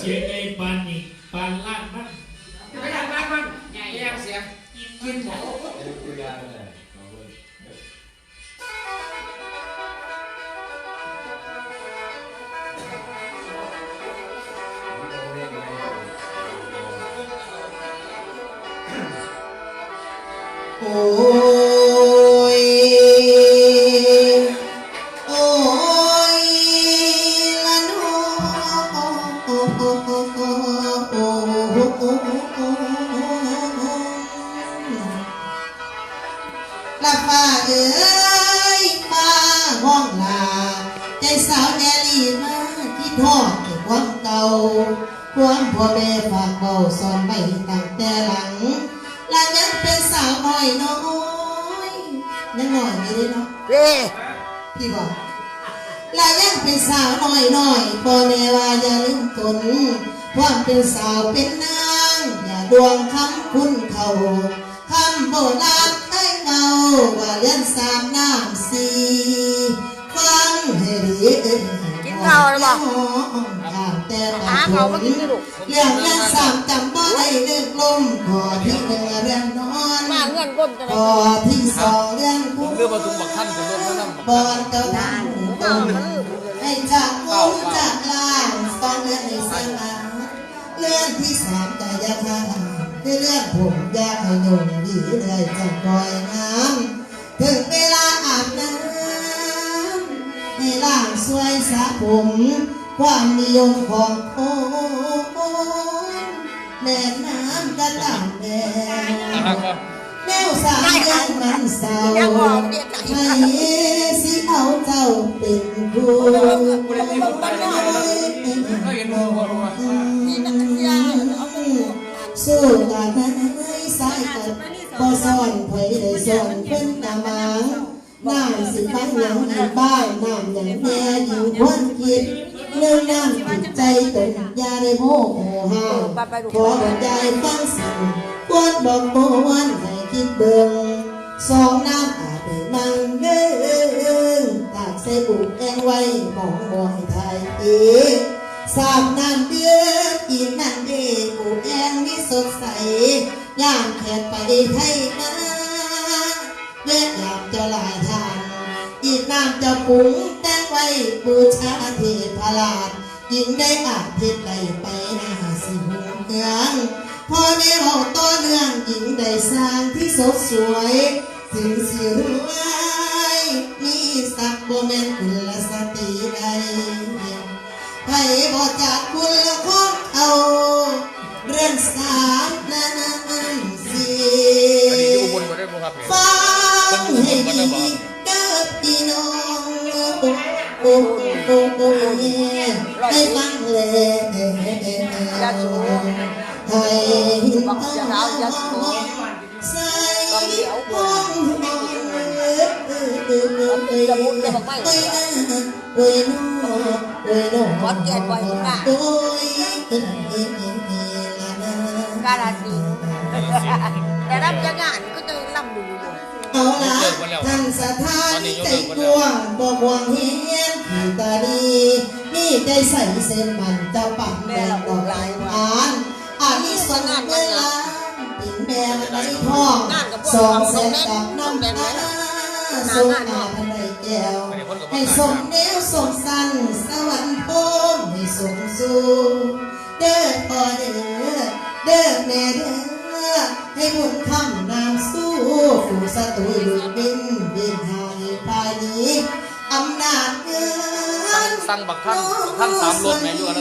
เชียงไงปานนี่ปานล่างมันไม่ทำบ้านมันแย่เสียงกินหมูโอ้ ละฟ้าเอ้ยฟ้าห้องลา ใจสาวแนลีมาคิดทอดในความเก่าความพ่อแม่ฝากเบาสอนไว้ตั้งแต่หลังและยังเป็นสาวน้อยน้อยยังน้อยอยู่เลยเนาะเด้พี่บอกและยังเป็นสาวน้อยน้อยพ่อแม่ว่าอย่าลืมตนความเป็นสาวเป็นนาง อย่าดวงคำคุณเขาคำโบราณให้ เงาว่าเลี้ยนสามน้ำสีฟังให้ดีกินข้าวหรือเปล่าข้ามแต่หาเขามากินสิลูกเรื่องเลี้ยนสามจำบ่ได้เลือกลมขอที่หนึ่งเรื่องนอนมาเงินก้นจะพได้อที่สองเรื่องผมเลือกมาตุงบักท่านเป็นรถพระน้ำบอนเจ้าท่านตน ผมอยากให้หนุ่มดีเลยจะปล่อยน้ำถึงเวลาอาบน้ำให้ล่างสวยสระผม ความนิยมของคนแม่น้ำกระต่ำแดงนะครับว่าแนวสามเดือนมันเศร้าไก่สิเอาเจ้าเป็นครูประเด็นที่ผมไปได้ไงแล้วก็เห็น สู้กันให้สายกันบ่สอนไผได้สอนเพิ่นตามังน้ำสิฟังหยังอีบ้างน้ำอย่างแม่ยิ่ควรคิดเรื่องน้ำจิตใจตนอย่าได้โมโหห้าขอบรรยายฟังสิ่งควรบอกบวนให้คิดเบิ่งสองน้ำอาบได้มังเด้งตากใส่บุกแองไว้มองมอยไทยเอสามน้ำดือด แขกไทยนาเวทยามจะลายทานอีน้ำจะปรุงแต่งไว้บูชาเทพลาดยิ่งได้อาทิศใดไปหน้าสิหงเมืองพอได้บอกต่อเนื่องหญิงได้สร้างที่สดสวยถึงสิรวยมีสักบ่แม่นกุลสตรีใดใครบอกจากคุณละของเขาเรือนสามนั้น โอ้โอ้โอ้โอ้ให้ฟังเลยยาสูให้หินบอกจ นใจกว้างบ่ห่วงเฮียนที่ตาดีมีใจใส่เส้นมันจ้าปักแดงดอกลายหวานอันนี้สงานเวลาปิ่นแดงในท้องสองแสนกับน้ำตาสงอาพันใดแก้วให้สมแนวสมสันสวรรค์พมให้สมสู่เด้อพ่อเด้อเด้อแม่เด้อให้บุญคำนามสู้ผู้ศัตรูหยุดบิน สั่งบักท่านท่านสามรถแม่อยู่อะไร